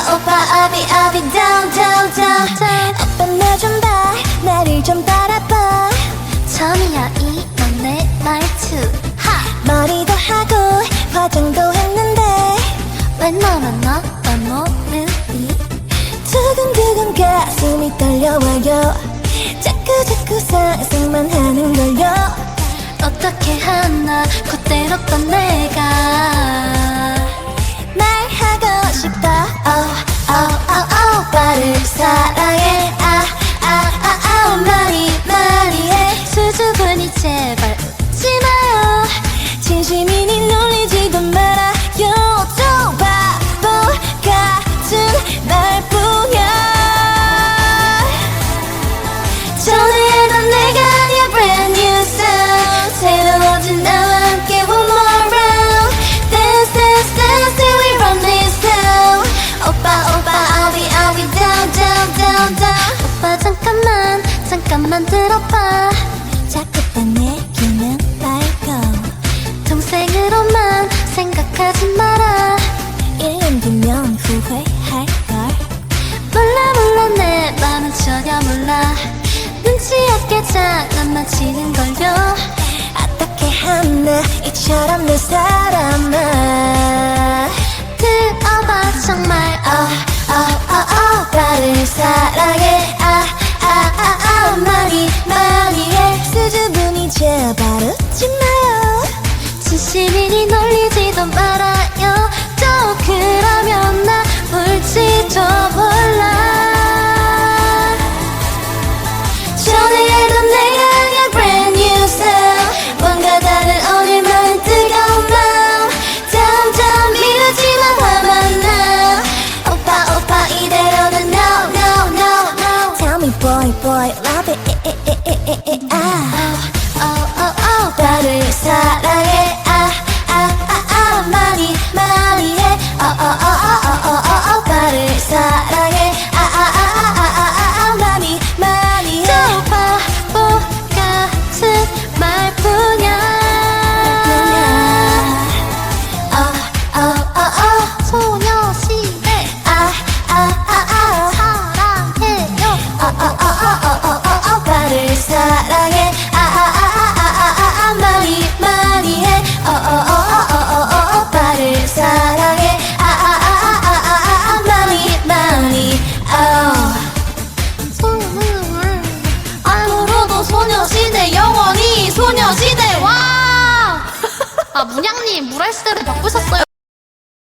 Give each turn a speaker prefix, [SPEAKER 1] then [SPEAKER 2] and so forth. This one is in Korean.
[SPEAKER 1] 오빠 오빠 아비 아비 down down down. 오빠 나 좀 봐 나를 좀 따라봐. 처음이야 이넌 내 말투. 하! 머리도 하고 화장도 했는데 왜 너만 너만 모르니? 두근두근 가슴이 떨려와요. 자꾸 자꾸 상상만 하는 걸요. 어떻게 하나 그때렸던 내가 잠깐만 잠깐만 들어봐. 자꾸만 얘기는 말고 동생으로만 생각하지 마라. 1년 뒤면 후회할걸. 몰라 몰라 내 맘은 전혀 몰라. 눈치 없게 장난만 치는걸요. 어떻게 하나 이처럼 내 사람아. 들어봐 정말. oh, oh, oh, oh, 오빠를 사랑해 진심이니 놀리지도 말아요. 또 그러면 나 볼지도 몰라. 전에던 내가 아니야 brand new sound 뭔가 다른 오늘만 뜨거운 마음. 점점 미루지만 화만 나. 오빠 오빠 이대로는 no no no no. Tell me boy boy love it. 아. oh, oh, oh, oh. 오빠를 사랑해
[SPEAKER 2] 물알 시대로 바꾸셨어요.